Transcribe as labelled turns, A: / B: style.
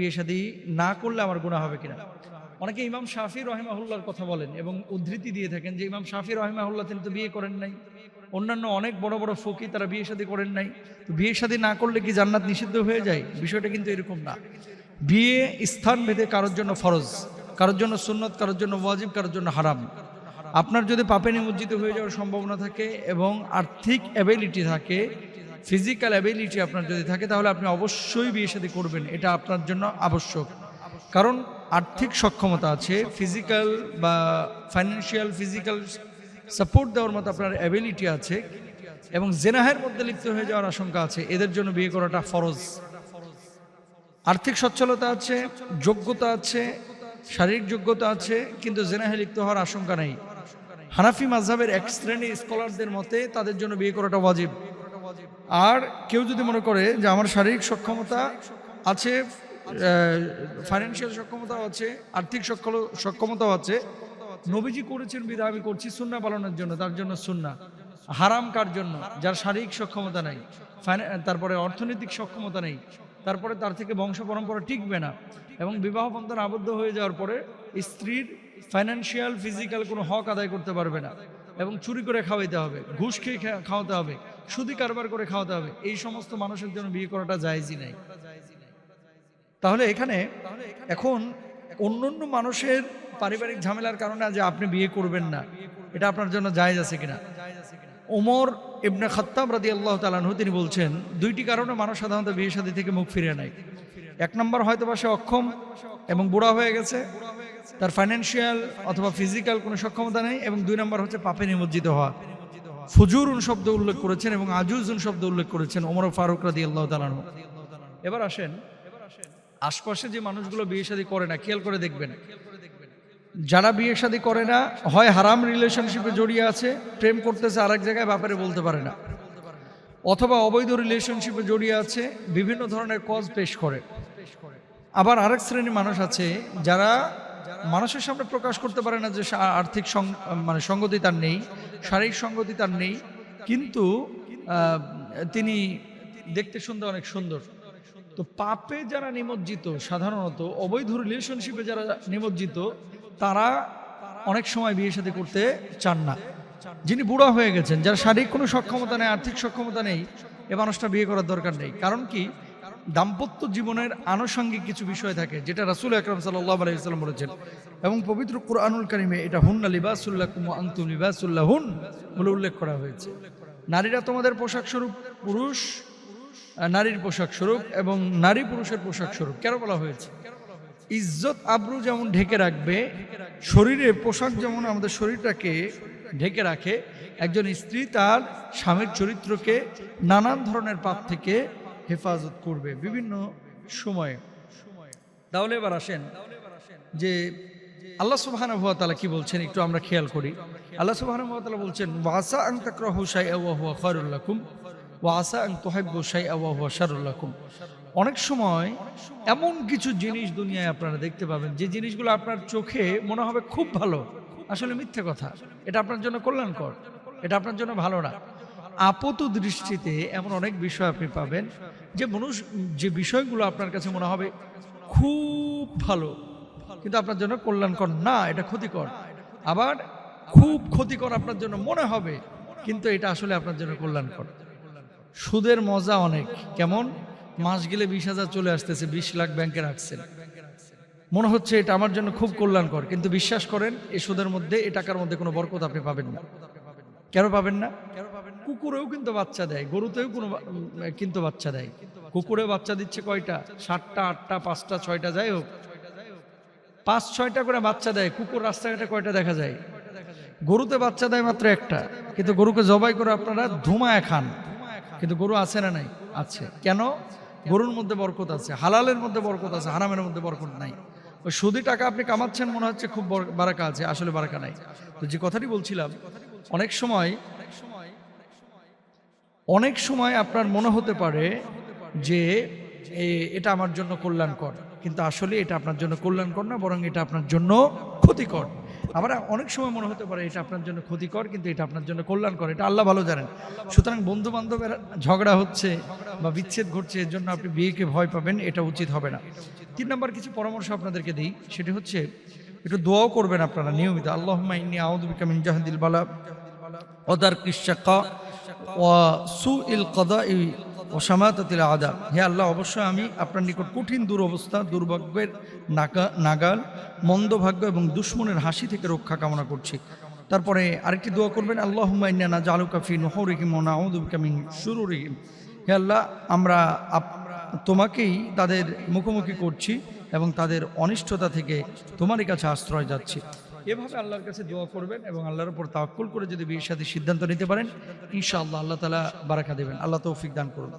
A: বিয়ে শাদী না করলে আমার গুণা হবে কিনা? অনেকে ইমাম শাফি রহিমাহুল্লার কথা বলেন এবং উদ্ধৃতি দিয়ে থাকেন যে ইমাম শাফি রহিমাহুল্লাহ তিনি তো বিয়ে করেন নাই। অন্যান্য অনেক বড় বড় ফকি তারা বিয়ে শাদী করেন নাই। তো বিয়ে শাদী না করলে কি জান্নাত নিষিদ্ধ হয়ে যায়? বিষয়টা কিন্তু এরকম না। বিয়ে স্থান ভেদে কারোর জন্য ফরজ, কারোর জন্য সুন্নত, কারোর জন্য ওয়াজিব, কারোর জন্য হারাম। আপনার যদি পাপে নিমজ্জিত হয়ে যাওয়ার সম্ভাবনা থাকে এবং আর্থিক অ্যাবিলিটি থাকে ফিজিক্যাল অ্যাবিলিটি আপনার যদি থাকে, তাহলে আপনি অবশ্যই বিয়ে শাদী করবেন। এটা আপনার জন্য আবশ্যক। কারণ আর্থিক সক্ষমতা আছে ফিজিক্যাল বা ফাইন্যান্সিয়াল ফিজিক্যাল সাপোর্ট দেওয়ার মতো আপনার অ্যাবিলিটি আছে এবং জেনাহের মধ্যে লিপ্ত হয়ে যাওয়ার আশঙ্কা আছে। এদের জন্য বিয়ে করাটা ফরজ। আর্থিক সচ্ছলতা আছে, যোগ্যতা আছে, শারীরিক যোগ্যতা আছে, কিন্তু জেনাহে লিপ্ত হওয়ার আশঙ্কা নেই। হানাফি মাঝহাবের এক শ্রেণি স্কলারদের মতে তাদের জন্য বিয়ে করাটা ওয়াজিব। আর কেউ যদি মনে করে যে আমার শারীরিক সক্ষমতা আছে ফাইন্যান্সিয়াল সক্ষমতাও আছে, আর্থিক সক্ষমতাও আছে, নবীজি করেছেন বিধা আমি করছি সুন্না পালনের জন্য, তার জন্য সুন্না হারাম কার জন্য? যার শারীরিক সক্ষমতা নাই তারপরে অর্থনৈতিক সক্ষমতা নেই, তারপরে তার থেকে বংশ পরম্পরা টিকবে না এবং বিবাহ বন্ধন আবদ্ধ হয়ে যাওয়ার পরে স্ত্রীর ফাইন্যান্সিয়াল ফিজিক্যাল কোনো হক আদায় করতে পারবে না। এবং চুরি করে খাওয়াইতে হবে, ঘুষ খেয়ে খাওয়াতে হবে, সুদি কারবার করে খাওয়াতে হবে, এই সমস্ত মানুষের জন্য বিয়ে করাটা জায়জই নাই। তাহলে এখানে এখন অন্য অন্য মানুষের পারিবারিক ঝামেলার কারণে যে আপনি বিয়ে করবেন না, এটা আপনার জন্য জায়েজ আছে কিনা? ওমর ইবনে খত্তাব রাদি আল্লাহ তালানহু তিনি বলছেন, দুইটি কারণে মানুষ সাধারণত বিয়ে শাদী থেকে মুখ ফিরিয়ে নেয়। এক নম্বর হয়তো বা সে অক্ষম এবং বুড়া হয়ে গেছে, তার ফাইন্যান্সিয়াল অথবা ফিজিক্যাল কোনো সক্ষমতা নেই এবং দুই নম্বর হচ্ছে পাপে নিমজ্জিত হওয়া। ফুজুরুন শব্দ উল্লেখ করেছেন এবং আজুজুন শব্দ উল্লেখ করেছেন ওমর ফারুক রাদি আল্লাহ তালানহু এবার আসেন, আশপাশে যে মানুষগুলো বিয়ে শাদী করে না, খেয়াল করে দেখবেন। যারা বিয়ে শাদী করে না, হয় হারাম রিলেশনশিপে জড়িয়ে আছে, প্রেম করতেছে আরেক জায়গায় ব্যাপারে বলতে পারে না। অথবা অবৈধ রিলেশনশিপে জড়িয়ে আছে, বিভিন্ন ধরনের কজ পেশ করে। আবার আরেক শ্রেণির মানুষ আছে যারা মানুষের সামনে প্রকাশ করতে পারে না যে আর্থিক মানে সঙ্গতি তার নেই, শারীরিক সঙ্গতি তার নেই, কিন্তু তিনি দেখতে শুনতে অনেক সুন্দর। তো পাপে যারা নিমজ্জিত, সাধারণত অবৈধ রিলেশনশিপে যারা নিমজ্জিত, তারা অনেক সময় বিয়ে সাথে করতে চান না। যিনি বুড়া হয়ে গেছেন, যার শারীরিক কোনো সক্ষমতা নেই, আর্থিক সক্ষমতা নেই, এ মানুষটা বিয়ে করার দরকার নেই। কারণ কি? দাম্পত্য জীবনের আনুষঙ্গিক কিছু বিষয় থাকে, যেটা রাসুল আকরম সাল্লাহ আলাইসাল্লাম বলেছেন। এবং পবিত্র কুরআনুল কারিমে এটা হুন্না লিবাসুল্লাহ কুমু আন্তুম লিবাসুল্লাহ হুন বলে উল্লেখ করা হয়েছে। নারীরা তোমাদের পোশাক স্বরূপ, পুরুষ নারীর পোশাক স্বরূপ এবং নারী পুরুষের পোশাক স্বরূপ। কেন বলা হয়েছে? ইজ্জত আব্রু যেমন ঢেকে রাখবে, শরীরে পোশাক যেমন আমাদের শরীরটাকে ঢেকে রাখে, একজন স্ত্রী তার স্বামীর চরিত্রকে নানান ধরনের পাপ থেকে হেফাজত করবে বিভিন্ন সময়ে। তাহলে এবার আসেন যে আল্লাহ সুবহানাহু ওয়া তাআলা কি বলছেন একটু আমরা খেয়াল করি। আল্লাহ সুবহানাহু ওয়া তাআলা বলছেন ওয়াসা আন তাকরাহু শাইআ ওয়া হুয়া খায়রুল লাকুম ওয়াসা আন তুহিব্বু শাইআ ওয়া হুয়া শাররুল লাকুম। অনেক সময় এমন কিছু জিনিস দুনিয়ায় আপনারা দেখতে পাবেন, যে জিনিসগুলো আপনার চোখে মনে হবে খুব ভালো। আসলে মিথ্যে কথা। এটা আপনার জন্য কল্যাণকর। এটা আপনার জন্য ভালো না। আপত দৃষ্টিতে এমন অনেক বিষয় আপনি পাবেন যে মানুষ, যে বিষয়গুলো আপনার কাছে মনে হবে খুব ভালো, কিন্তু আপনার জন্য কল্যাণকর না, এটা ক্ষতিকর। আবার খুব ক্ষতিকর আপনার জন্য মনে হবে, কিন্তু এটা আসলে আপনার জন্য কল্যাণকর। সুদের মজা অনেক, কেমন? মাস গেলে বিশ হাজার চলে আসতেছে, বিশ লাখ ব্যাংকে রাখছেন। মনে হচ্ছে এটা আমার জন্য খুব কল্যাণকর, কিন্তু বিশ্বাস করেন, এই সুদের মধ্যে এ টাকার মধ্যে কোনো বরকত আপনি পাবেন না। কেন পাবেন না? কুকুরেও কিন্তু বাচ্চা দেয়, গরুতেও কোনো কিন্তু বাচ্চা দেয়। কুকুরে বাচ্চা দিচ্ছে কয়টা? সাতটা, আটটা, পাঁচটা, ছয়টা, যাই হোক। পাঁচ, ছয়টা করে বাচ্চা দেয়, কুকুর রাস্তাঘাটে কয়টা দেখা যায়? গরুতে বাচ্চা দেয় মাত্র একটা, কিন্তু গরুকে জবাই করে আপনারা ধুমায় খান। কিন্তু গরু আছে না নাই? আছে। কেন? গরুর মধ্যে বরকত আছে, হালালের মধ্যে বরকত আছে, হারামের মধ্যে বরকত নাই। ওই সুদি টাকা আপনি কামাচ্ছেন মনে হচ্ছে খুব বর- বারাকা আছে, আসলে বারাকা নাই। তো যে কথাটি বলছিলাম, অনেক সময় অনেক সময় আপনার মনে হতে পারে যে এটা আমার জন্য কল্যাণকর। কিন্তু আসলে এটা আপনার জন্য কল্যাণকর না, বরং এটা আপনার জন্য ক্ষতিকর। আবার অনেক সময় মনে হতে পারে এটা আপনার জন্য ক্ষতিকর, কিন্তু এটা আপনার জন্য কল্যাণকর। এটা আল্লাহ ভালো জানেন। সুতরাং বন্ধু বান্ধবের ঝগড়া হচ্ছে বা বিচ্ছেদ ঘটছে, এর জন্য আপনি বিয়েকে ভয় পাবেন, এটা উচিত হবে না। তিন নম্বর কিছু পরামর্শ আপনাদেরকে দিই। সেটি হচ্ছে, একটু দোয়াও করবেন আপনারা নিয়মিত। আল্লাহ আউযুবিকা মিন জাহাদিল বালা ওদার কিশাকা ও সু ইল কদা হে আল্লাহ, অবশ্যই আমি আপনার নিকট কঠিন দুরবস্থা, দুর্ভাগ্যের মন্দভাগ্য এবং হাসি থেকে করছি। তারপরে আরেকটি দোয়া করবেন আল্লাহ হে আল্লাহ, আমরা তোমাকেই তাদের মুখোমুখি করছি এবং তাদের অনিষ্টতা থেকে তোমারই কাছে আশ্রয় যাচ্ছি। এভাবে আল্লাহর কাছে দোয়া করবেন এবং আল্লাহর উপর তাক্কুল করে যদি বিয়ের সাথে সিদ্ধান্ত নিতে পারেন, ইনশাআল্লাহ আল্লাহ তালা বারাকা দেবেন। আল্লাহ তৌফিক দান করুন।